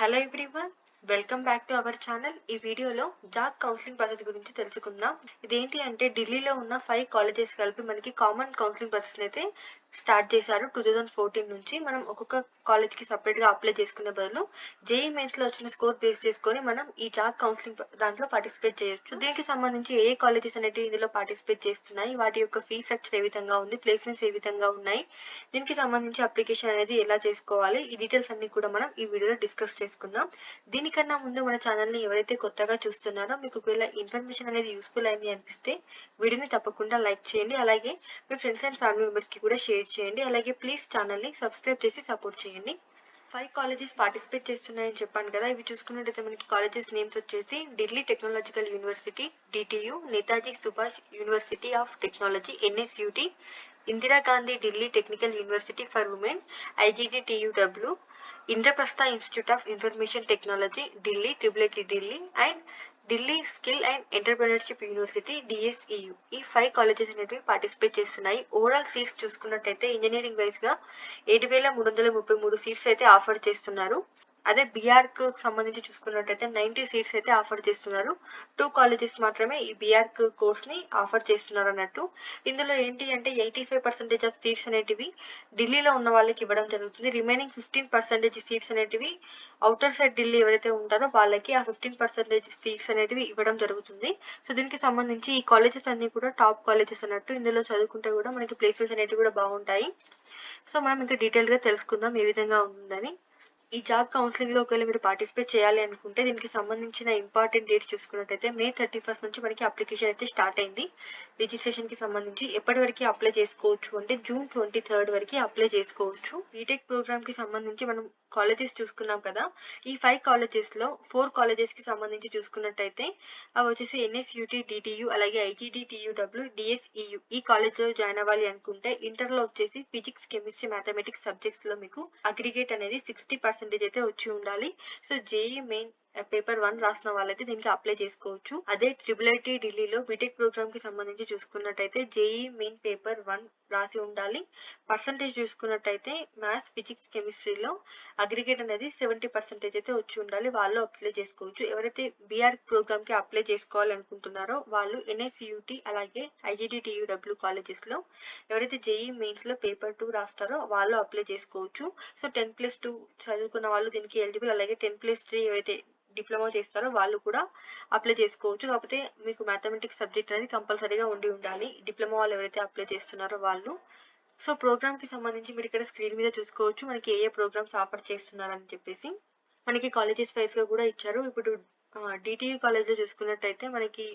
Hello everyone welcome back to our channel ఈ వీడియోలో job counselling process గురించి తెలుసుకుందాం. ఇదేంటి అంటే ఢిల్లీలో ఉన్న ఫైవ్ కాలేజెస్ కలిపి మనకి కామన్ కౌన్సిలింగ్ ప్రాసెస్ అయితే స్టార్ట్ చేశారు టూ థౌజండ్ ఫోర్టీన్ నుంచి. మనం ఒక్కొక్క కాలేజ్కి సపరేట్గా అప్లై చేసుకునే బదులు జేఈ మెయిన్స్లో వచ్చిన స్కోర్ బేస్ చేసుకొని మనం ఈ జాబ్ కౌన్సిలింగ్ దాంట్లో పార్టిసిపేట్ చేయొచ్చు. దీనికి సంబంధించి ఏ కాలేజెస్ అనేవి ఇందులో పార్టిసిపేట్ చేస్తున్నాయి వాటి యొక్క ఫీ స్ట్రక్చర్ ఏ విధంగా ఉంది ప్లేస్మెంట్స్ ఏ విధంగా ఉన్నాయి దీనికి సంబంధించి అప్లికేషన్ అనేది ఎలా చేసుకోవాలి ఈ డీటెయిల్స్ అన్ని కూడా మనం ఈ వీడియోలో డిస్కస్ చేసుకుందాం. దీనికన్నా ముందు మన ఛానల్ని ఎవరైతే కొత్తగా చూస్తున్నారో మీకు ఒకవేళ ఇన్ఫర్మేషన్ అనేది యూస్ఫుల్ అయింది అనిపిస్తే వీడియోని తప్పకుండా లైక్ చేయండి. అలాగే మీ ఫ్రెండ్స్ అండ్ ఫ్యామిలీ మెంబర్స్కి కూడా షేర్ చేయండి. అలాగే ప్లీజ్ ఛానల్ని సబ్స్క్రైబ్ చేసి సపోర్ట్ చేయండి. ఫైవ్ కాలేజెస్ పార్టిసిపేట్ చేస్తున్నాయని చెప్పాను కదా. ఇవి చూసుకున్నట్టయితే మనకి కాలేజెస్ నేమ్స్ వచ్చేసి Delhi technological university DTU Netaji Subhash university of technology NSUT Indira Gandhi Delhi technical university for women ఐజిడిటియుడబ్ల్యూ Indraprastha institute of information technology Delhi triple Delhi and Delhi skill and entrepreneurship university డిఎస్ఈయు ఈ ఫైవ్ కాలేజెస్ అనేవి పార్టిసిపేట్ చేస్తున్నాయి. ఓవరాల్ సీట్స్ చూసుకున్నట్టయితే ఇంజనీరింగ్ వైజ్గా ఏడు వేల మూడు వందల ముప్పై మూడు సీట్స్ అయితే ఆఫర్ చేస్తున్నారు. అదే బీఆర్కు సంబంధించి చూసుకున్నట్టయితే నైన్టీ సీట్స్ అయితే ఆఫర్ చేస్తున్నారు. టూ కాలేజెస్ మాత్రమే ఈ బీఆర్క్ కోర్స్ని ఆఫర్ చేస్తున్నారు అన్నట్టు. ఇందులో ఏంటి అంటే eighty five percentage of seats అనేటివి ఢిల్లీలో ఉన్న వాళ్ళకి ఇవ్వడం జరుగుతుంది. రిమైనింగ్ ఫిఫ్టీన్ పర్సెంటేజ్ సీట్స్ అనేటివి అవుటర్ సైడ్ ఢిల్లీ ఎవరైతే ఉంటారో వాళ్ళకి ఆ ఫిఫ్టీన్ పర్సెంటేజ్ సీట్స్ అనేటివి ఇవ్వడం జరుగుతుంది. సో దీనికి సంబంధించి ఈ కాలేజెస్ అన్ని కూడా టాప్ కాలేజెస్ అన్నట్టు ఇందులో చదువుకుంటే కూడా మనకి ప్లేస్మెంట్స్ అనేటివి కూడా బాగుంటాయి. సో మనం ఇంకా డీటెయిల్గా తెలుసుకుందాం ఏ విధంగా ఉందని. ఈ జాబ్ కౌన్సిలింగ్లో ఒకవేళ మీరు పార్టిసిపేట్ చేయాలి అనుకుంటే దీనికి సంబంధించిన ఇంపార్టెంట్ డేట్ చూసుకున్నట్టయితే మే థర్టీ ఫస్ట్ నుంచి మనకి అప్లికేషన్ అయితే స్టార్ట్ అయింది. రిజిస్ట్రేషన్కి సంబంధించి ఎప్పటి వరకు అప్లై చేసుకోవచ్చు అంటే జూన్ ట్వంటీ థర్డ్ వరకు అప్లై చేసుకోవచ్చు. బీటెక్ ప్రోగ్రామ్కి సంబంధించి మనం కాలేజెస్ చూసుకున్నాం కదా. ఈ ఫైవ్ కాలేజెస్లో ఫోర్ కాలేజెస్కి సంబంధించి చూసుకున్నట్టయితే అవి వచ్చేసి ఎన్ఎస్యూటీ డిటియు అలాగే ఐజిడిటియుడబ్ల్యూ డిఎస్ఈయు ఈ కాలేజ్లో జాయిన్ అవ్వాలి అనుకుంటే ఇంటర్లో వచ్చేసి ఫిజిక్స్ కెమిస్ట్రీ మ్యాథమెటిక్స్ సబ్జెక్ట్స్లో మీకు అగ్రిగేట్ అనేది సిక్స్టీ పర్సెంటేజ్ అయితే వచ్చి ఉండాలి. So JEE main paper one రాసిన వాళ్ళైతే దీనికి అప్లై చేసుకోవచ్చు. అదే ట్రిపుల్ ఐటీ ఢిల్లీలో బీటెక్ ప్రోగ్రామ్కి సంబంధించి చూసుకున్నట్టయితే జేఈ మెయిన్ పేపర్ వన్ రాసి ఉండాలి. పర్సంటేజ్ చూసుకున్నట్టయితే మ్యాథ్స్ ఫిజిక్స్ కెమిస్ట్రీలో అగ్రిగేట్ అనేది సెవెంటీ పర్సెంటేజ్ అయితే వచ్చి ఉండాలి. వాళ్ళు అప్లై చేసుకోవచ్చు. ఎవరైతే బీఆర్ ప్రోగ్రామ్కి అప్లై చేసుకోవాలనుకుంటున్నారో వాళ్ళు ఎన్ఎస్యుటి అలాగే ఐజిడిటియుడబ్ల్యూ కాలేజెస్లో ఎవరైతే జేఈ మెయిన్స్లో పేపర్ టూ రాస్తారో వాళ్ళు అప్లై చేసుకోవచ్చు. సో టెన్ ప్లస్ టూ చదువుకున్న వాళ్ళు దీనికి ఎలిజిబుల్. అలాగే టెన్ ప్లస్ త్రీ ఎవరైతే డిప్లొమా చేస్తారో వాళ్ళు కూడా అప్లై చేసుకోవచ్చు. కాకపోతే మీకు మ్యాథమెటిక్స్ సబ్జెక్ట్ అనేది కంపల్సరీగా ఉండి ఉండాలి. డిప్లొమా వాళ్ళు ఎవరైతే అప్లై చేస్తున్నారో వాళ్ళు. సో ప్రోగ్రామ్కి సంబంధించి మీరు ఇక్కడ స్క్రీన్ మీద చూసుకోవచ్చు. మనకి ఏ ఏ ప్రోగ్రామ్స్ ఆఫర్ చేస్తున్నారని చెప్పేసి. మనకి కాలేజెస్ వైజ్గా కూడా ఇచ్చారు. ఇప్పుడు డిటియు కాలేజ్లో చూసుకున్నట్టయితే మనకి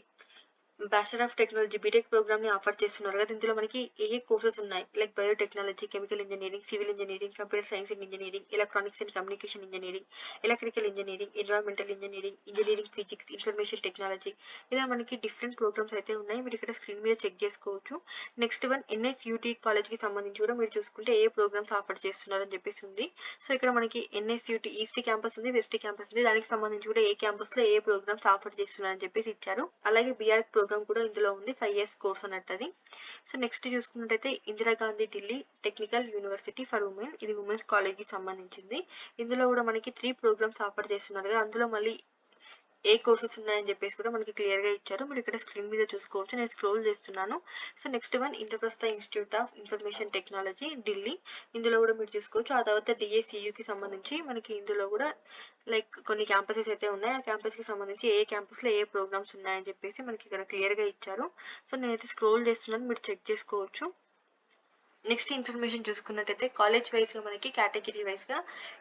bachelor of technology B Tech ప్రోగ్రామ్ని ఆఫర్ చేస్తున్నారు కదా. ఇందులో మనకి ఏ ఏ కోర్సెస్ ఉన్నాయి? Like biotechnology chemical engineering civil engineering computer science and engineering electronics and communication engineering electrical engineering environmental engineering engineering physics information technology ఇలా మనకి డిఫరెంట్ ప్రోగ్రామ్స్ అయితే ఉన్నాయి. మీరు ఇక్కడ స్క్రీన్ మీద చెక్ చేసుకోవచ్చు. నెక్స్ట్ వన్ ఎన్ఎస్యూటీ కాలేజ్కి సంబంధించి కూడా మీరు చూసుకుంటే ఏ ప్రోగ్రామ్స్ ఆఫర్ చేస్తున్నారని చెప్పేసి ఉంది. సో ఇక్కడ మనకి ఎన్ఎస్యూటీ ఈస్ట్ క్యాంపస్ ఉంది వెస్ట్ క్యాంపస్ ఉంది దానికి సంబంధించి కూడా ఏ క్యాంపస్లో ఏ ప్రోగ్రామ్స్ ఆఫర్ చేస్తున్నారని చెప్పేసి ఇచ్చారు అలాగే బీఆర్ ప్రోగ్రామ్ కూడా ఇందులో ఉంది ఫైవ్ ఇయర్స్ కోర్స్ అన్నట్టు సో నెక్స్ట్ చూసుకున్నట్టయితే Indira Gandhi Delhi technical university for women ఇది ఉమెన్స్ కాలేజ్కి సంబంధించింది. ఇందులో కూడా మనకి త్రీ ప్రోగ్రామ్స్ ఆఫర్ చేస్తున్నారు కదా అందులో మళ్ళీ ఏ కోర్సెస్ ఉన్నాయని చెప్పేసి కూడా మనకి క్లియర్గా ఇచ్చారు. మీరు ఇక్కడ స్క్రీన్ మీద చూసుకోవచ్చు. నేను స్క్రోల్ చేస్తున్నాను. So next one Indraprastha institute of information technology Delhi. ఇందులో కూడా మీరు చూసుకోవచ్చు. ఆ తర్వాత డిఎస్ఈయు కి సంబంధించి మనకి ఇందులో కూడా లైక్ కొన్ని క్యాంపసెస్ అయితే ఉన్నాయి. ఆ క్యాంపస్కి సంబంధించి ఏ క్యాంపస్లో ఏ ప్రోగ్రామ్స్ ఉన్నాయని చెప్పేసి మనకి ఇక్కడ క్లియర్గా ఇచ్చారు. సో నేనైతే స్క్రోల్ చేస్తున్నాను. మీరు చెక్ చేసుకోవచ్చు. నెక్స్ట్ ఇన్ఫర్మేషన్ చూసుకున్నట్టయితే కాలేజ్ వైజ్గా మనకి కేటగిరీ వైస్గా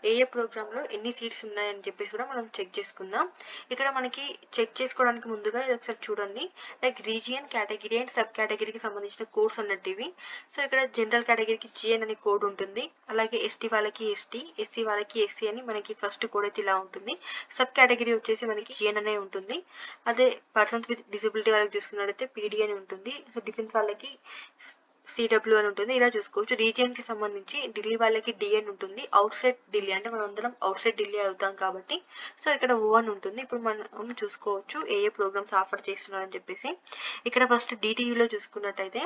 ఏ ఏ ప్రోగ్రామ్లో ఎన్ని సీట్స్ ఉన్నాయని చెప్పేసి కూడా మనం చెక్ చేసుకుందాం. ఇక్కడ మనకి చెక్ చేసుకోవడానికి ముందుగా ఇది ఒకసారి చూడండి. Like region category and sub కేటగిరీకి సంబంధించిన కోర్స్ అన్నట్టు ఇవి. సో ఇక్కడ జనరల్ కేటగిరీకి జిఎన్ అనే కోడ్ ఉంటుంది. అలాగే ఎస్టీ వాళ్ళకి ఎస్టీ ఎస్సీ వాళ్ళకి ఎస్సీ అని మనకి ఫస్ట్ కోడ్ అయితే ఇలా ఉంటుంది. సబ్ కేటగిరీ వచ్చేసి మనకి జిఎన్ అనే ఉంటుంది. అదే పర్సన్స్ విత్ డిసబిలిటీ వాళ్ళకి చూసుకున్నట్టయితే పీడీ అని ఉంటుంది. సో డిఫెన్స్ వాళ్ళకి సిడబ్ల్యూ అని ఉంటుంది. ఇలా చూసుకోవచ్చు. రీజియన్కి సంబంధించి ఢిల్లీ వాళ్ళకి డి అని ఉంటుంది. అవుట్ సైడ్ ఢిల్లీ అంటే మనం అందరం అవుట్ సైడ్ ఢిల్లీ అవుతాం కాబట్టి. సో ఇక్కడ ఓ అని ఉంటుంది. ఇప్పుడు మనం చూసుకోవచ్చు ఏ ఏ ప్రోగ్రామ్స్ ఆఫర్ చేస్తున్నారని చెప్పేసి. ఇక్కడ ఫస్ట్ డిటియులో చూసుకున్నట్టయితే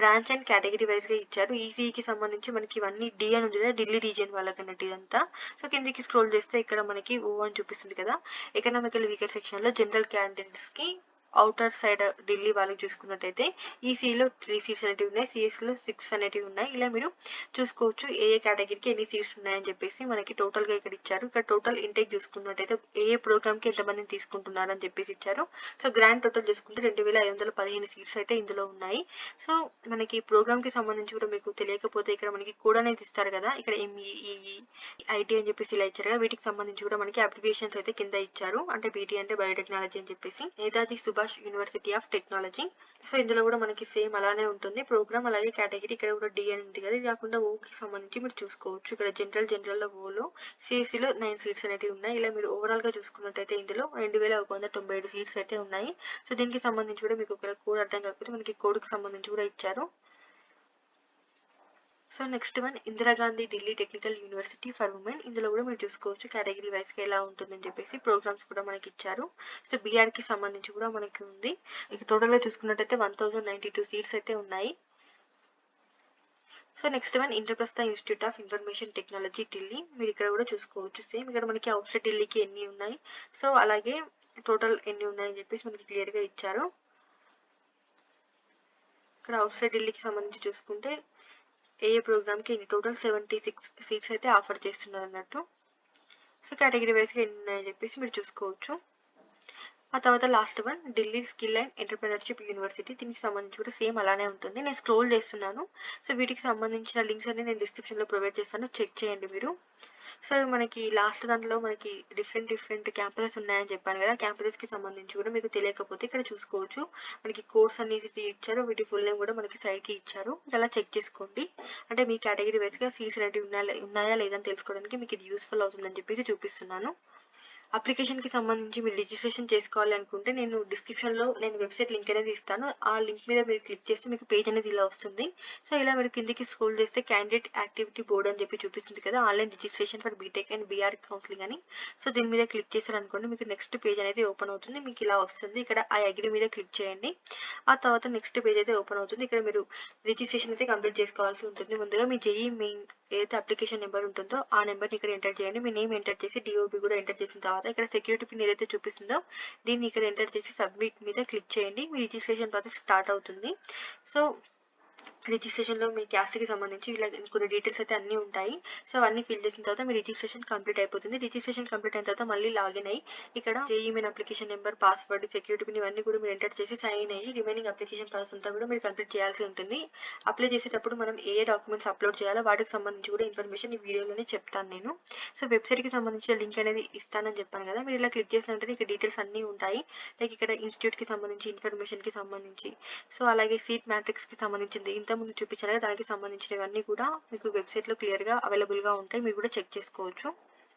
బ్రాంచ్ అండ్ కేటగిరీ వైజ్గా ఇచ్చారు. ఈసీఈకి సంబంధించి మనకి ఇవన్నీ డి అని ఉంది కదా ఢిల్లీ రీజియన్ వాళ్ళకి అన్నట్టు ఇదంతా. సో కిందికి స్క్రోల్ చేస్తే ఇక్కడ మనకి ఓ అని చూపిస్తుంది కదా. ఎకనామికల్ వీకర్ సెక్షన్లో జనరల్ క్యాండిడేట్స్కి అవుటర్ సైడ్ ఢిల్లీ వాళ్ళకి చూసుకున్నట్టయితే ఈసీలో త్రీ సీట్స్ అనేటివి ఉన్నాయి. సిఎస్లో సిక్స్ అనేటివి ఉన్నాయి. ఇలా మీరు చూసుకోవచ్చు ఏ ఏ కేటగిరీకి ఎన్ని సీట్స్ ఉన్నాయని చెప్పేసి మనకి టోటల్గా ఇక్కడ ఇచ్చారు. ఇక్కడ టోటల్ ఇంటేక్ చూసుకున్నట్టయితే ఏ ఏ ప్రోగ్రామ్కి ఎంతమందిని తీసుకుంటున్నారు అని చెప్పేసి ఇచ్చారు. సో గ్రాండ్ టోటల్ చూసుకుంటే రెండు వేల ఐదు వందల పదిహేను సీట్స్ అయితే ఇందులో ఉన్నాయి. సో మనకి ప్రోగ్రామ్కి సంబంధించి కూడా మీకు తెలియకపోతే ఇక్కడ మనకి కోడ్ అనేది ఇస్తారు కదా. ఇక్కడ ఎంఈఈ ఐటీ అని చెప్పేసి ఇలా ఇచ్చారు కదా. వీటికి సంబంధించి కూడా మనకి అప్లికేషన్స్ అయితే కింద ఇచ్చారు. అంటే బీటీ అంటే బయోటెక్నాలజీ అని చెప్పేసి. Netaji Subhash university of technology so ఇందులో కూడా మనకి సేమ్ అలానే ఉంటుంది. ప్రోగ్రామ్ అలాగే కేటగిరీ ఇక్కడ కూడా డి అని ఉంది కదా. ఇది కాకుండా ఓకి సంబంధించి మీరు చూసుకోవచ్చు. ఇక్కడ జనరల్ జనరల్లో ఓలో సిఎస్సిలో నైన్ సీట్స్ అనేవి ఉన్నాయి. ఇలా మీరు ఓవరాల్గా చూసుకున్నట్టయితే ఇందులో రెండు వేల ఒక వంద తొంభై ఏడు సీట్స్ అయితే ఉన్నాయి. సో దీనికి సంబంధించి కూడా మీకు ఒకవేళ కోడ్ అర్థం కాకపోతే మనకి కోడ్కి సంబంధించి కూడా ఇచ్చారు. So next one Indira Gandhi Delhi technical university for women. ఇందులో కూడా మీరు చూసుకోవచ్చు కేటగిరీ వైజ్గా ఎలా ఉంటుందని చెప్పేసి ప్రోగ్రామ్స్ కూడా మనకి ఇచ్చారు. సో బీఆర్కి సంబంధించి కూడా మనకి ఉంది. ఇక టోటల్గా చూసుకున్నట్టయితే వన్ థౌసండ్ టూ సీట్స్ అయితే ఉన్నాయి. So next one Indraprastha institute of information technology Delhi మీరు ఇక్కడ కూడా చూసుకోవచ్చు. సేమ్ ఇక్కడ మనకి అవుట్ సైడ్ ఢిల్లీకి ఎన్ని ఉన్నాయి? సో అలాగే టోటల్ ఎన్ని ఉన్నాయని చెప్పేసి మనకి క్లియర్గా ఇచ్చారు. ఇక్కడ అవుట్ సైడ్ ఢిల్లీకి సంబంధించి చూసుకుంటే ఏఏ ప్రోగ్రామ్కి టోటల్ సెవెంటీ సిక్స్ సీట్స్ అయితే ఆఫర్ చేస్తున్నారు అన్నట్టు. సో కేటగిరీ వైజ్గా ఎన్ని ఉన్నాయని చెప్పేసి మీరు చూసుకోవచ్చు. ఆ తర్వాత last one Delhi skill and entrepreneurship university. దీనికి సంబంధించి కూడా సేమ్ అలానే ఉంటుంది. నేను స్క్రోల్ చేస్తున్నాను. సో వీటికి సంబంధించిన లింక్స్ అన్ని నేను డిస్క్రిప్షన్లో ప్రొవైడ్ చేస్తాను. చెక్ చేయండి మీరు. సో మనకి లాస్ట్ దాంట్లో మనకి డిఫరెంట్ డిఫరెంట్ క్యాంపసెస్ ఉన్నాయని చెప్పాను కదా. క్యాంపసెస్కి సంబంధించి కూడా మీకు తెలియకపోతే ఇక్కడ చూసుకోవచ్చు. మనకి కోర్స్ అనేది ఇచ్చారు వీటి ఫుల్ నేమ్ కూడా మనకి సైడ్కి ఇచ్చారు ఇలా చెక్ చేసుకోండి. అంటే మీ కేటగిరీ వైస్గా సీట్స్ అనేవి ఉన్నాయా ఉన్నాయా లేదని తెలుసుకోవడానికి మీకు ఇది యూస్ఫుల్ అవుతుందని చెప్పేసి చూపిస్తున్నాను. అప్లికేషన్కి సంబంధించి మీరు రిజిస్ట్రేషన్ చేసుకోవాలి అనుకుంటే నేను డిస్క్రిప్షన్లో నేను వెబ్సైట్ లింక్ అనేది ఇస్తాను. ఆ లింక్ మీద మీరు క్లిక్ చేస్తే మీకు పేజ్ అనేది ఇలా వస్తుంది. సో ఇలా మీరు కిందికి స్క్రోల్ చేస్తే క్యాండిడేట్ యాక్టివిటీ బోర్డ్ అని చెప్పి చూపిస్తుంది కదా online registration for B Tech and BR counselling అని. సో దీని మీద క్లిక్ చేశారనుకోండి మీకు నెక్స్ట్ పేజ్ అనేది ఓపెన్ అవుతుంది. మీకు ఇలా వస్తుంది. ఇక్కడ ఆ అగ్రి మీద క్లిక్ చేయండి. ఆ తర్వాత నెక్స్ట్ పేజ్ అయితే ఓపెన్ అవుతుంది. ఇక్కడ మీరు రిజిస్ట్రేషన్ అయితే కంప్లీట్ చేసుకోవాల్సి ఉంటుంది. ముందుగా మీ జేఈ మెయిన్ ఏదైతే అప్లికేషన్ నెంబర్ ఉంటుందో ఆ నెంబర్ని ఇక్కడ ఎంటర్ చేయండి. మీ నేమ్ ఎంటర్ చేసి డిఓబి కూడా ఎంటర్ చేసిన తర్వాత ఇక్కడ సెక్యూరిటీ పిన్ ఏదైతే చూపిస్తుందో దీన్ని ఇక్కడ ఎంటర్ చేసి సబ్మిట్ మీద క్లిక్ చేయండి. మీ రిజిస్ట్రేషన్ ప్రాసెస్ స్టార్ట్ అవుతుంది. సో రిజిస్ట్రేషన్లో మీ క్యాస్ట్కి సంబంధించి ఇలా కొన్ని డీటెయిల్స్ అయితే అన్నీ ఉంటాయి. సో అవన్నీ ఫిల్ చేసిన తర్వాత మీ రిజిస్ట్రేషన్ కంప్లీట్ అయిపోతుంది. రిజిస్ట్రేషన్ కంప్లీట్ అయిన తర్వాత మళ్ళీ లాగిన్ అయ్యి ఇక్కడ JEE application number password security pin ఇవన్నీ కూడా మీరు ఎంటర్ చేసి సైన్ అయ్యి రిమైనింగ్ అప్లికేషన్ ప్రాసెస్ అంతా కూడా మీరు కంప్లీట్ చేయాల్సి ఉంటుంది. అప్లై చేసేటప్పుడు మనం ఏ డాక్యుమెంట్స్ అప్లోడ్ చేయాలో వాటికి సంబంధించి కూడా ఇన్ఫర్మేషన్ ఈ వీడియోలోనే చెప్తాను నేను. సో వెబ్సైట్కి సంబంధించిన లింక్ అనేది ఇస్తానని చెప్పాను కదా మీరు ఇలా క్లిక్ చేసిన వెంటనే ఇక్కడ డీటెయిల్స్ అన్ని ఉంటాయి. లైక్ ఇక్కడ ఇన్స్టిట్యూట్కి సంబంధించి ఇన్ఫర్మేషన్కి సంబంధించి. సో అలాగే సీట్ మ్యాట్రిక్స్కి సంబంధించింది ఇంతకుముందు చూపించాను కదా దానికి సంబంధించినవన్నీ కూడా మీకు వెబ్సైట్లో క్లియర్గా అవైలబుల్గా ఉంటాయి. మీరు కూడా చెక్ చేసుకోవచ్చు.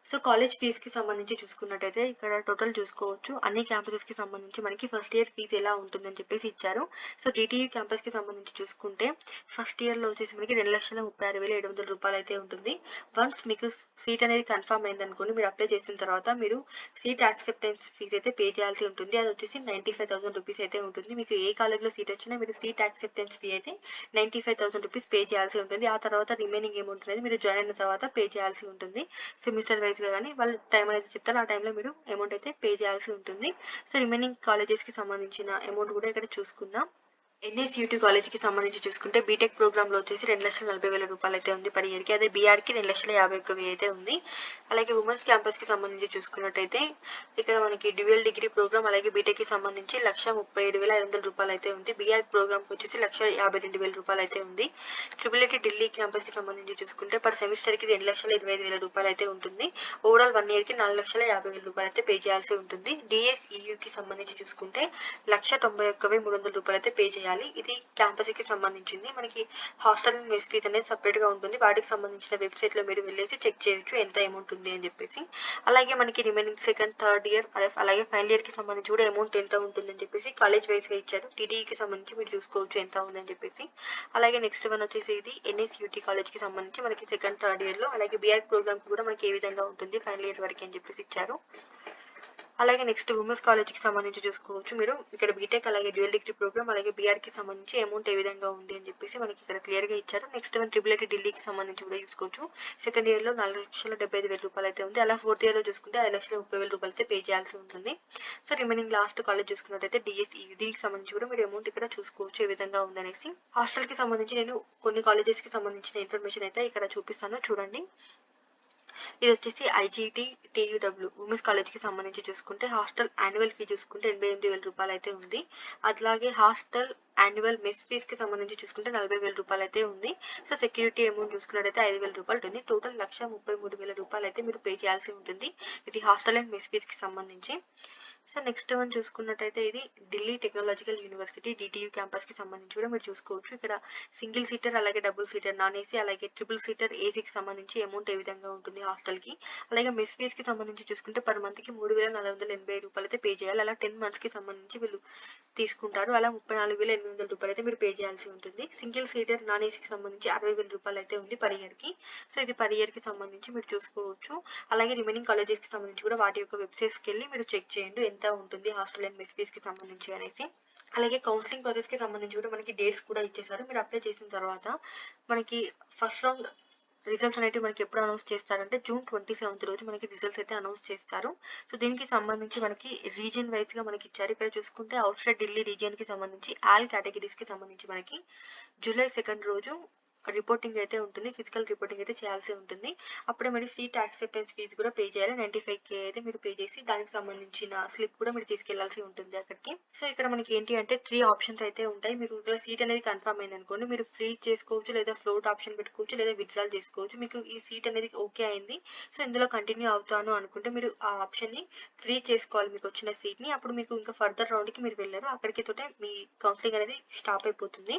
సో కాలేజ్ ఫీజ్కి సంబంధించి చూసుకున్నట్టయితే ఇక్కడ టోటల్ చూసుకోవచ్చు. అన్ని క్యాంపసెస్కి సంబంధించి మనకి ఫస్ట్ ఇయర్ ఫీజు ఎలా ఉంటుందని చెప్పేసి ఇచ్చారు. సో డిటియు క్యాంపస్కి సంబంధించి చూసుకుంటే ఫస్ట్ ఇయర్లో వచ్చేసి మనకి రెండు లక్షల ముప్పై ఆరు వేల ఏడు వందల రూపాయలు అయితే ఉంటుంది. వన్స్ మీకు సీట్ అనేది కన్ఫర్మ్ అయింది అనుకోండి మీరు అప్లై చేసిన తర్వాత మీరు సీట్ యాక్సెప్టెన్స్ ఫీజు అయితే పే చేయాల్సి ఉంటుంది. అది వచ్చేసి నైన్టీ ఫైవ్ థౌసండ్ రూపీస్ అయితే ఉంటుంది. మీకు ఏ కాలేజ్లో సీట్ వచ్చినా మీరు సీట్ యాక్సెప్టెన్స్ ఫీ అయితే ninety five thousand rupees pay చేయాల్సి ఉంటుంది. ఆ తర్వాత రిమైనింగ్ అమౌంట్ అనేది మీరు జాయిన్ అయిన తర్వాత పే చేయాల్సి ఉంటుంది. సెమిస్టర్ వైజ్ గా కానీ వాళ్ళు టైం అనేది చెప్తారు. ఆ టైంలో మీరు అమౌంట్ అయితే పే చేయాల్సి ఉంటుంది. సో రిమైనింగ్ కాలేజెస్కి సంబంధించిన అమౌంట్ కూడా ఇక్కడ చూసుకుందాం. ఎన్ఎస్యూటీ కాలేజ్కి సంబంధించి చూసుకుంటే బీటెక్ ప్రోగ్రామ్లో వచ్చేసి రెండు లక్షల నలభై వేల రూపాయలు అయితే ఉంది పర్ ఇయర్కి. అదే బీఆర్కి రెండు లక్షల యాభై ఒక్క వెయ్యి అయితే ఉంది. అలాగే ఉమెన్స్ క్యాంపస్కి సంబంధించి చూసుకున్నట్టయితే ఇక్కడ మనకి డ్యూయల్ డిగ్రీ ప్రోగ్రామ్ అలాగే బీటెక్కి సంబంధించి లక్ష ముప్పై ఏడు వేల ఐదు వందల రూపాయలు అయితే ఉంది. బీఆర్ ప్రోగ్రామ్కి వచ్చేసి లక్ష యాభై రెండు వేల రూపాయలు అయితే ఉంది. ట్రిపుల్ ఐటీ ఢిల్లీ క్యాంపస్కి సంబంధించి చూసుకుంటే పర్ సెమిస్టర్కి రెండు లక్షల ఇరవై ఐదు వేల రూపాయలు అయితే ఉంటుంది. ఓవరాల్ వన్ ఇయర్కి నాలుగు లక్షల యాభై వేల రూపాయలు అయితే పే చేయాల్సి ఉంటుంది. డిఎస్ఈయూ కి సంబంధించి చూసుకుంటే లక్ష తొంభై ఒక్క వెయ్యి మూడు వందల రూపాయలు అయితే పే చేయాలి చేయాలి. ఇది క్యాంపస్కి సంబంధించింది. మనకి హాస్టల్ మెస్ ఫీజ్ అనేది సపరేట్గా ఉంటుంది. వాటికి సంబంధించిన వెబ్సైట్లో మీరు వెళ్ళేసి చెక్ చేయొచ్చు ఎంత అమౌంట్ ఉంది అని చెప్పేసి. అలాగే మనకి రిమైనింగ్ సెకండ్ థర్డ్ ఇయర్ అలాగే ఫైనల్ ఇయర్కి సంబంధించి కూడా అమౌంట్ ఎంత ఉంటుందని చెప్పేసి కాలేజ్ వైజ్గా ఇచ్చారు. టీడీఈకి సంబంధించి మీరు చూసుకోవచ్చు ఎంత ఉందని చెప్పేసి. అలాగే నెక్స్ట్ వన్ వచ్చేసి ఇది ఎన్ఎస్యూటీ కాలేజ్కి సంబంధించి మనకి సెకండ్ థర్డ్ ఇయర్లో అలాగే బీఆర్ ప్రోగ్రామ్కి కూడా మనకి ఏ విధంగా ఉంటుంది ఫైనల్ ఇయర్ వరకు అని చెప్పేసి ఇచ్చారు. అలాగే నెక్స్ట్ ఉమెన్స్ కాలేజ్కి సంబంధించి చూసుకోవచ్చు మీరు. ఇక్కడ బీటెక్ అలాగే డ్యూయల్ డిగ్రీ ప్రోగ్రామ్ అలాగే బీఆర్కి సంబంధించి అమౌంట్ ఏ విధంగా ఉంది అని చెప్పేసి మనకి ఇక్కడ క్లియర్గా ఇచ్చారు. నెక్స్ట్ వన్ ట్రిపుల్ ఐటీ ఢిల్లీకి సంబంధించి కూడా చూసుకోవచ్చు. సెకండ్ ఇయర్లో నాలుగు లక్షల డెబ్బై ఐదు వేల రూపాయలు అయితే ఉంది. అలా ఫోర్త్ ఇయర్లో చూసుకుంటే ఐదు లక్షల ముప్పై వేల రూపాయలు అయితే పే చేయాల్సి ఉంటుంది. సో రిమైనింగ్ లాస్ట్ కాలేజ్ చూసుకున్నట్టయితే డిఎస్ఈ దీనికి సంబంధించి కూడా మీరు అమౌంట్ ఇక్కడ చూసుకోవచ్చు ఏ విధంగా ఉందనేసి హాస్టల్కి సంబంధించి నేను కొన్ని కాలేజెస్కి సంబంధించిన ఇన్ఫర్మేషన్ అయితే ఇక్కడ చూపిస్తాను. చూడండి. ఇది వచ్చేసి ఐజీటీ టీయూడబ్ల్యూ ఉమెన్స్ కాలేజ్కి సంబంధించి చూసుకుంటే హాస్టల్ యాన్యువల్ ఫీ చూసుకుంటే ఎనభై ఎనిమిది వేల రూపాయలు అయితే ఉంది. అట్లాగే హాస్టల్ యాన్యువల్ మెస్ ఫీస్కి సంబంధించి చూసుకుంటే నలభై వేల రూపాయలు అయితే ఉంది. సో సెక్యూరిటీ అమౌంట్ చూసుకున్నట్టయితే ఐదు వేల రూపాయలు ఉంటుంది. టోటల్ లక్ష ముప్పై మూడు వేల రూపాయలు అయితే మీరు పే చేయాల్సి ఉంటుంది. ఇది హాస్టల్ అండ్ మెస్ ఫీస్కి సంబంధించి. సో నెక్స్ట్ వన్ చూసుకున్నట్టయితే ఇది ఢిల్లీ టెక్నాలజికల్ యూనివర్సిటీ డిటియు క్యాంపస్కి సంబంధించి కూడా మీరు చూసుకోవచ్చు. ఇక్కడ సింగిల్ సీటర్ అలాగే డబుల్ సీటర్ నాన్ ఏసీ అలాగే ట్రిపుల్ సీటర్ ఏసీకి సంబంధించి అమౌంట్ ఏ విధంగా ఉంటుంది హాస్టల్కి. అలాగే మెస్ ఫీస్కి సంబంధించి చూసుకుంటే పర్ మంత్కి మూడు వేల నాలుగు వందల ఎనభై రూపాయలు అయితే పే చేయాలి. అలా టెన్ మంత్స్కి సంబంధించి వీళ్ళు తీసుకుంటారు. అలా ముప్పై నాలుగు వేల ఎనిమిది వందల రూపాయలు అయితే మీరు పే చేయాల్సి ఉంటుంది. సింగిల్ సీటర్ నాన్ ఏసీకి సంబంధించి అరవై వేల రూపాయలు అయితే ఉంది పర్ ఇయర్కి. సో ఇది పర్ ఇయర్కి సంబంధించి మీరు చూసుకోవచ్చు. అలాగే రిమైనింగ్ కాలేజెస్కి సంబంధించి కూడా వాటి యొక్క వెబ్సైట్స్కి వెళ్ళి మీరు చెక్ చేయండి. ఎంత ఉంటుంది హాస్టల్ అండ్ మెస్ ఫీస్కి సంబంధించి అనేసి. అలాగే కౌన్సిలింగ్ ప్రాసెస్కి సంబంధించి కూడా మనకి డేట్స్ కూడా ఇచ్చేసారు మీరు అప్లై చేసిన తర్వాత మనకి ఫస్ట్ రౌండ్ రిజల్ట్స్ అనేవి మనకి ఎప్పుడు అనౌన్స్ చేస్తారంటే జూన్ ట్వంటీ సెవెంత్ రోజు మనకి రిజల్ట్స్ అయితే అనౌన్స్ చేస్తారు. సో దీనికి సంబంధించి మనకి రీజియన్ వైజ్గా మనకి ఇచ్చారు. ఇక్కడ చూసుకుంటే అవుట్ సైడ్ ఢిల్లీ రీజియన్కి సంబంధించి ఆల్ కేటగిరీస్కి సంబంధించి మనకి జూలై సెకండ్ రోజు రిపోర్టింగ్ అయితే ఉంటుంది ఫిజికల్ రిపోర్టింగ్ అయితే చేయాల్సి ఉంటుంది. అప్పుడే మరి సీట్ యాక్సెప్టెన్స్ ఫీజు కూడా పే చేయాలి. నైన్టీ ఫైవ్ కే అయితే మీరు పే చేసి దానికి సంబంధించిన స్లిప్ కూడా మీరు తీసుకెళ్ళాల్సి ఉంటుంది అక్కడికి. సో ఇక్కడ మనకి ఏంటి అంటే త్రీ ఆప్షన్స్ అయితే ఉంటాయి. మీకు ఇక్కడ సీట్ అనేది కన్ఫర్మ్ అయింది అనుకోండి మీరు ఫ్రీ చేసుకోవచ్చు లేదా ఫ్లోట్ ఆప్షన్ పెట్టుకోవచ్చు లేదా విత్డ్రాల్ చేసుకోవచ్చు. మీకు ఈ సీట్ అనేది ఓకే అయింది. సో ఇందులో కంటిన్యూ అవుతాను అనుకుంటే మీరు ఆ ఆప్షన్ని ఫ్రీ చేసుకోవాలి మీకు వచ్చిన సీట్ని. అప్పుడు మీకు ఇంకా ఫర్దర్ రౌండ్కి మీరు వెళ్ళారు. అక్కడికి తోటే మీ కౌన్సిలింగ్ అనేది స్టాప్ అయిపోతుంది.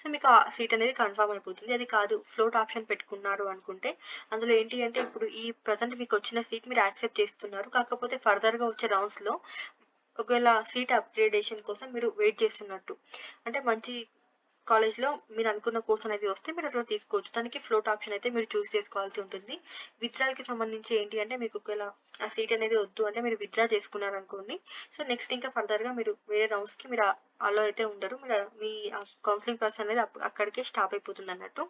సో మీకు ఆ సీట్ అనేది కన్ఫర్మ్ అయిపోతుంది. అది కాదు. ఫ్లోట్ ఆప్షన్ పెట్టుకున్నారు అనుకుంటే అందులో ఏంటి అంటే ఇప్పుడు ఈ ప్రజెంట్ మీకు వచ్చిన సీట్ మీరు యాక్సెప్ట్ చేస్తున్నారు. కాకపోతే ఫర్దర్గా వచ్చే రౌండ్స్లో ఒకవేళ సీట్ అప్గ్రేడేషన్ కోసం మీరు వెయిట్ చేస్తున్నట్టు. అంటే మంచి కాలేజ్లో మీరు అనుకున్న కోర్స్ అనేది వస్తే మీరు అట్లా తీసుకోవచ్చు. దానికి ఫ్లోట్ ఆప్షన్ అయితే మీరు చూస్ చేసుకోవాల్సి ఉంటుంది. విత్డ్రాల్కి సంబంధించి ఏంటి అంటే మీకు ఒకవేళ ఆ సీట్ అనేది వద్దు అంటే మీరు విత్డ్రా చేసుకున్నారు అనుకోండి సో నెక్స్ట్ ఇంకా ఫర్దర్గా మీరు వేరే రౌండ్స్కి మీరు అలో అయితే ఉండరు. మీ కౌన్సిలింగ్ ప్రాసెస్ అనేది అక్కడికే స్టాప్ అయిపోతుంది అన్నట్టు.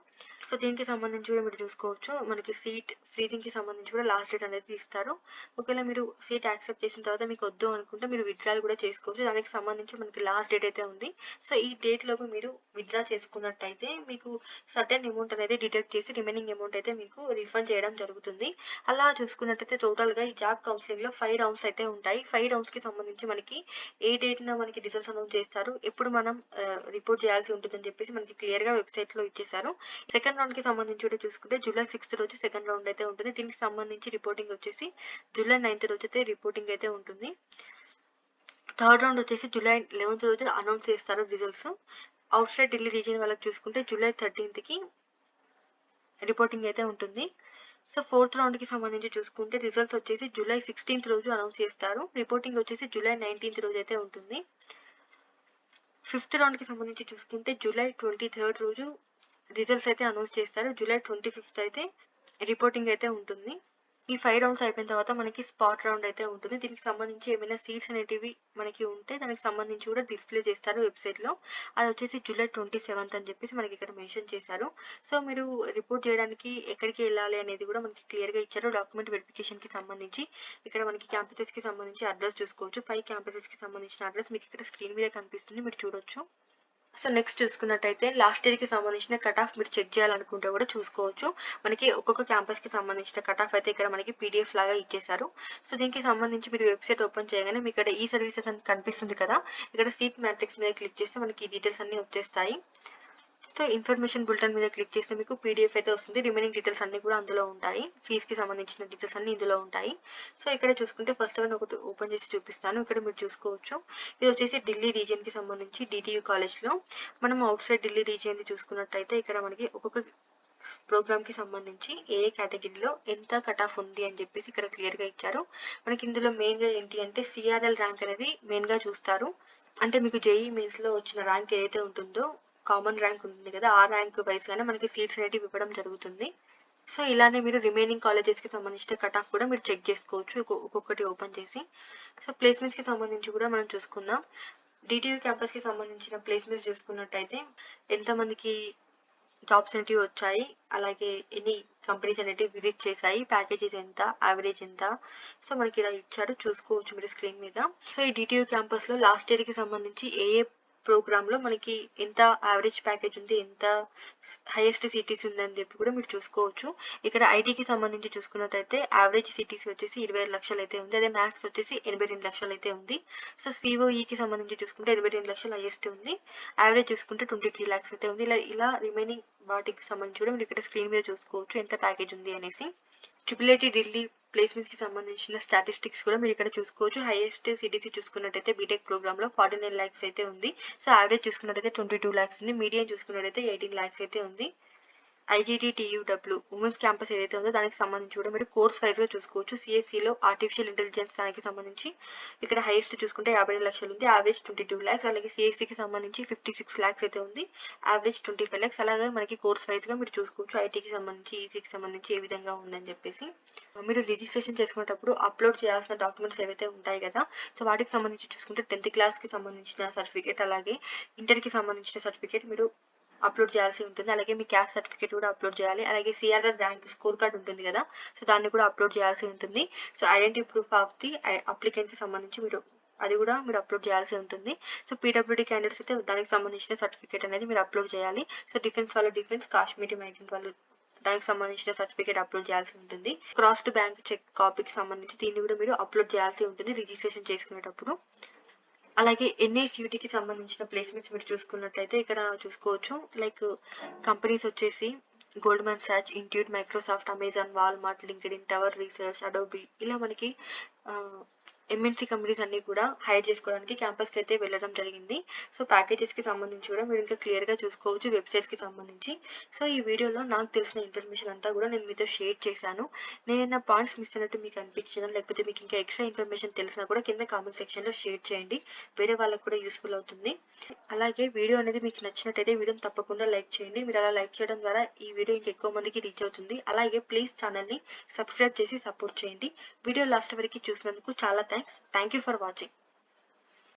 సో దీనికి సంబంధించి కూడా మీరు చూసుకోవచ్చు. మనకి సీట్ ఫ్రీజింగ్కి సంబంధించి కూడా లాస్ట్ డేట్ అనేది ఇస్తారు ఒకవేళ మీరు సీట్ యాక్సెప్ట్ చేసిన తర్వాత మీకు వద్దు అనుకుంటే మీరు విత్డ్రాల్ కూడా చేసుకోవచ్చు. దానికి సంబంధించి మనకి లాస్ట్ డేట్ అయితే ఉంది. సో ఈ డేట్ లోపు మీరు విత్డ్రా చేసుకున్నట్టయితే మీకు సర్టెన్ అమౌంట్ అనేది డిడక్ట్ చేసి రిమైనింగ్ అమౌంట్ అయితే మీకు రిఫండ్ చేయడం జరుగుతుంది. అలా చూసుకున్నట్టయితే టోటల్గా ఈ జాబ్ కౌన్సిలింగ్లో ఫైవ్ రౌండ్స్ అయితే ఉంటాయి. ఫైవ్ రౌండ్స్కి సంబంధించి మనకి ఏ డేట్ న మనకి రిజల్ట్స్ అనౌన్స్ చేస్తారు ఎప్పుడు మనం రిపోర్ట్ చేయాల్సి ఉంటుందని చెప్పేసి మనకి క్లియర్గా వెబ్సైట్లో ఇచ్చేసారు సెకండ్ రౌండ్కి సంబంధించి కూడా చూసుకుంటే జూలై సిక్స్త్ రోజు సెకండ్ రౌండ్ అయితే ఉంటుంది. దీనికి సంబంధించి రిపోర్టింగ్ వచ్చేసి జూలై నైన్త్ రోజు అయితే రిపోర్టింగ్ అయితే ఉంటుంది. థర్డ్ రౌండ్ వచ్చేసి జూలై లెవెన్త్ రోజు అనౌన్స్ చేస్తారు results out side Delhi region వాళ్ళకి చూసుకుంటే జూలై థర్టీన్త్కి రిపోర్టింగ్ అయితే ఉంటుంది. సో ఫోర్త్ రౌండ్కి సంబంధించి చూసుకుంటే రిజల్ట్స్ వచ్చేసి జూలై సిక్స్టీన్త్ రోజు అనౌన్స్ చేస్తారు. రిపోర్టింగ్ వచ్చేసి జూలై నైన్టీన్త్ రోజు అయితే ఉంటుంది. ఫిఫ్త్ రౌండ్కి సంబంధించి చూసుకుంటే జూలై ట్వంటీ థర్డ్ రోజు రిజల్ట్స్ అయితే అనౌన్స్ చేస్తారు. జూలై ట్వంటీ ఫిఫ్త్ అయితే రిపోర్టింగ్ అయితే ఉంటుంది. ఈ ఫైవ్ రౌండ్స్ అయిపోయిన తర్వాత మనకి స్పాట్ రౌండ్ అయితే ఉంటుంది. దీనికి సంబంధించి ఏమైనా సీట్స్ అనేటివి మనకి ఉంటే దానికి సంబంధించి కూడా డిస్ప్లే చేస్తారు వెబ్సైట్లో. అది వచ్చేసి జూలై ట్వంటీ సెవెంత్ అని చెప్పేసి మనకి ఇక్కడ మెన్షన్ చేశారు. సో మీరు రిపోర్ట్ చేయడానికి ఎక్కడికి వెళ్ళాలి అనేది కూడా మనకి క్లియర్గా ఇచ్చారు. డాక్యుమెంట్ వెరిఫికేషన్కి సంబంధించి ఇక్కడ మనకి క్యాంపసెస్కి సంబంధించి అడ్రస్ చూసుకోవచ్చు. ఫైవ్ క్యాంపసెస్కి సంబంధించిన అడ్రస్ మీకు ఇక్కడ స్క్రీన్ మీద కనిపిస్తుంది. మీరు చూడొచ్చు. సో నెక్స్ట్ చూసుకున్నట్టయితే లాస్ట్ ఇయర్కి సంబంధించిన కట్ ఆఫ్ మీరు చెక్ చేయాలనుకుంటే కూడా చూసుకోవచ్చు. మనకి ఒక్కొక్క క్యాంపస్కి సంబంధించిన కట్ ఆఫ్ అయితే ఇక్కడ మనకి పీడిఎఫ్ లాగా ఇచ్చేసారు సో దీనికి సంబంధించి మీరు వెబ్సైట్ ఓపెన్ చేయగానే మీకు ఇక్కడ ఈ సర్వీసెస్ అని కనిపిస్తుంది కదా. ఇక్కడ సీట్ మ్యాట్రిక్స్ మీద క్లిక్ చేస్తే మనకి ఈ డీటెయిల్స్ అన్ని వచ్చేస్తాయి. సో ఇన్ఫర్మేషన్ బులెటిన్ మీద క్లిక్ చేస్తే మీకు పీడిఎఫ్ అయితే వస్తుంది. రిమైనింగ్ డీటెయిల్స్ అన్ని కూడా అందులో ఉంటాయి. ఫీజుకి సంబంధించిన డీటెయిల్స్ అన్ని ఇందులో ఉంటాయి. సో ఇక్కడ చూసుకుంటే ఫస్ట్ వన్ ఒకటి ఓపెన్ చేసి చూపిస్తాను. ఇక్కడ మీరు చూసుకోవచ్చు. ఇది వచ్చేసి ఢిల్లీ రీజియన్కి సంబంధించి డిటియు కాలేజ్లో. మనం అవుట్ సైడ్ ఢిల్లీ రీజియన్ చూసుకున్నట్టయితే ఇక్కడ మనకి ఒక్కొక్క ప్రోగ్రామ్కి సంబంధించి ఏ ఏ కేటగిరీలో ఎంత కట్ ఆఫ్ ఉంది అని చెప్పేసి ఇక్కడ క్లియర్గా ఇచ్చారు. మనకి ఇందులో మెయిన్గా ఏంటి అంటే సిఆర్ఎల్ ర్యాంక్ అనేది మెయిన్గా చూస్తారు. అంటే మీకు జేఈ మెయిన్స్లో వచ్చిన ర్యాంక్ ఏదైతే ఉంటుందో కామన్ ర్యాంక్ ఉంటుంది కదా ఆ ర్యాంక్ వైస్ గానే మనకి సీట్స్ అనేవి ఇవ్వడం జరుగుతుంది. సో ఇలానే మీరు రిమైనింగ్ కాలేజెస్కి సంబంధించిన కట్ ఆఫ్ కూడా మీరు చెక్ చేసుకోవచ్చు ఒక్కొక్కటి ఓపెన్ చేసి. సో ప్లేస్మెంట్స్కి సంబంధించి కూడా మనం చూసుకుందాం. డిటియు క్యాంపస్కి సంబంధించిన ప్లేస్మెంట్స్ చూసుకున్నట్టయితే ఎంతమందికి జాబ్స్ అనేటివి వచ్చాయి అలాగే ఎన్ని కంపెనీస్ అనేటివి విజిట్ చేశాయి ప్యాకేజెస్ ఎంత యావరేజ్ ఎంత. సో మనకి ఇలా ఇచ్చారు చూసుకోవచ్చు మీరు స్క్రీన్ మీద. సో ఈ డిటియూ క్యాంపస్లో లాస్ట్ ఇయర్కి సంబంధించి ఏ ఏ ప్రోగ్రామ్లో మనకి ఎంత యావరేజ్ ప్యాకేజ్ ఉంది ఎంత హైయెస్ట్ సిటీస్ ఉందని చెప్పి కూడా మీరు చూసుకోవచ్చు. ఇక్కడ ఐటీకి సంబంధించి చూసుకున్నట్టయితే యావరేజ్ సిటీస్ వచ్చేసి ఇరవై ఐదు లక్షలు అయితే ఉంది. అదే మ్యాథ్స్ వచ్చేసి ఎనభై రెండు లక్షలు అయితే ఉంది. సో సిఓఈకి సంబంధించి చూసుకుంటే ఎనభై రెండు లక్షలు హైయెస్ట్ ఉంది. యావరేజ్ చూసుకుంటే ట్వంటీ త్రీ ల్యాక్స్ అయితే ఉంది. ఇలా ఇలా రిమైనింగ్ వాటికి సంబంధించి కూడా మీరు ఇక్కడ స్క్రీన్ మీద చూసుకోవచ్చు ఎంత ప్యాకేజ్ ఉంది అనేసి. ట్రిపుల్ ఐటీ ఢిల్లీ ప్లేస్మెంట్స్కి సంబంధించిన స్టాటిస్టిక్స్ కూడా మీరు ఇక్కడ చూసుకోవచ్చు. హైయెస్ట్ సిటీసీ చూసుకున్నట్టయితే బీటెక్ ప్రోగ్రామ్లో ఫార్టీ నైన్ ల్యాక్స్ అయితే ఉంది. సో యావరేజ్ చూసుకున్నట్టయితే ట్వంటీ టూ ల్యాక్స్ ఉంది. మీడియం చూసుకున్నట్టయితే ఎయిటీన్ ల్యాక్స్ అయితే ఉంది. ఐజీటీటీయూడబ్ల్యూ ఉమెన్స్ క్యాంపస్ ఏదైతే ఉందో దానికి సంబంధించి కూడా మీరు కోర్స్ వైజ్గా చూసుకోవచ్చు. సిఎస్సిలో ఆర్టిఫిషియల్ ఇంటెలిజెన్స్ దానికి సంబంధించి ఇక్కడ హైయెస్ట్ చూసుకుంటే యాభై లక్షలు ఉంది. యావరేజ్ ట్వంటీ టూ ల్యాక్స్ అలాగే సిఎస్సికి కి సంబంధించి ఫిఫ్టీ సిక్స్ ల్యాక్స్ అయితే ఉంది. యావరేజ్ ట్వంటీ ఫైవ్ ల్యాక్స్ అలాగే మనకి కోర్స్ వైజ్గా మీరు చూసుకోవచ్చు. ఐటీకి సంబంధించి ఈసీకి సంబంధించి ఏ విధంగా ఉందని చెప్పేసి. మీరు రిజిస్ట్రేషన్ చేసుకునేటప్పుడు అప్లోడ్ చేయాల్సిన డాక్యుమెంట్స్ ఏవైతే ఉంటాయి కదా సో వాటికి సంబంధించి చూసుకుంటే టెన్త్ క్లాస్కి సంబంధించిన సర్టిఫికేట్ అలాగే ఇంటర్కి సంబంధించిన సర్టిఫికేట్ మీరు అప్లోడ్ చేయాల్సి ఉంటుంది. అలాగే మీ క్యాస్ట్ సర్టిఫికేట్ కూడా అప్లోడ్ చేయాలి. అలాగే సిఆర్ఆర్ ర్యాంక్ స్కోర్ కార్డ్ ఉంటుంది కదా సో దాన్ని కూడా అప్లోడ్ చేయాల్సి ఉంటుంది. So identity proof of the అప్లికెంట్కి సంబంధించి మీరు అది కూడా మీరు అప్లోడ్ చేయాల్సి ఉంటుంది. సో పీడబ్ల్యూడీ క్యాండిడేట్స్ అయితే దానికి సంబంధించిన సర్టిఫికేట్ అనేది మీరు అప్లోడ్ చేయాలి. సో డిఫెన్స్ వాళ్ళు డిఫెన్స్ కాశ్మీరీ మైగ్రెంట్ వాళ్ళు దానికి సంబంధించిన సర్టిఫికేట్ అప్లోడ్ చేయాల్సి ఉంటుంది. క్రాస్ బ్యాంక్ చెక్ కాపీకి సంబంధించి దీన్ని కూడా మీరు అప్లోడ్ చేయాల్సి ఉంటుంది రిజిస్ట్రేషన్ చేసుకునేటప్పుడు. అలాగే ఎన్ఏసియూటీకి సంబంధించిన ప్లేస్మెంట్స్ మీరు చూసుకున్నట్లయితే ఇక్కడ చూసుకోవచ్చు. లైక్ కంపెనీస్ వచ్చేసి Goldman Sachs Intuit Microsoft Amazon Walmart LinkedIn Tower Research Adobe ఇలా మనకి ఎంఎన్సీ కంపెనీస్ అన్ని కూడా హైర్ చేసుకోవడానికి క్యాంపస్కి అయితే వెళ్ళడం జరిగింది. సో ప్యాకేజెస్కి సంబంధించి కూడా మీరు ఇంకా క్లియర్గా చూసుకోవచ్చు వెబ్సైట్స్కి సంబంధించి. సో ఈ వీడియోలో నాకు తెలిసిన ఇన్ఫర్మేషన్ అంతా కూడా నేను మీతో షేర్ చేశాను. నేను పాయింట్స్ మిస్ అయినట్టు మీకు అనిపించినా లేకపోతే మీకు ఇంకా ఎక్స్ట్రా ఇన్ఫర్మేషన్ తెలిసినా కూడా కింద కామెంట్ సెక్షన్లో షేర్ చేయండి. వేరే వాళ్ళకి కూడా యూస్ఫుల్ అవుతుంది. అలాగే వీడియో అనేది మీకు నచ్చినట్టయితే వీడియోని తప్పకుండా లైక్ చేయండి. మీరు అలా లైక్ చేయడం ద్వారా ఈ వీడియో ఇంకా ఎక్కువ మందికి రీచ్ అవుతుంది. అలాగే ప్లీజ్ ఛానల్ని సబ్స్క్రైబ్ చేసి సపోర్ట్ చేయండి. వీడియో లాస్ట్ వరకు చూసినందుకు చాలా thanks Thanks. Thank you for watching.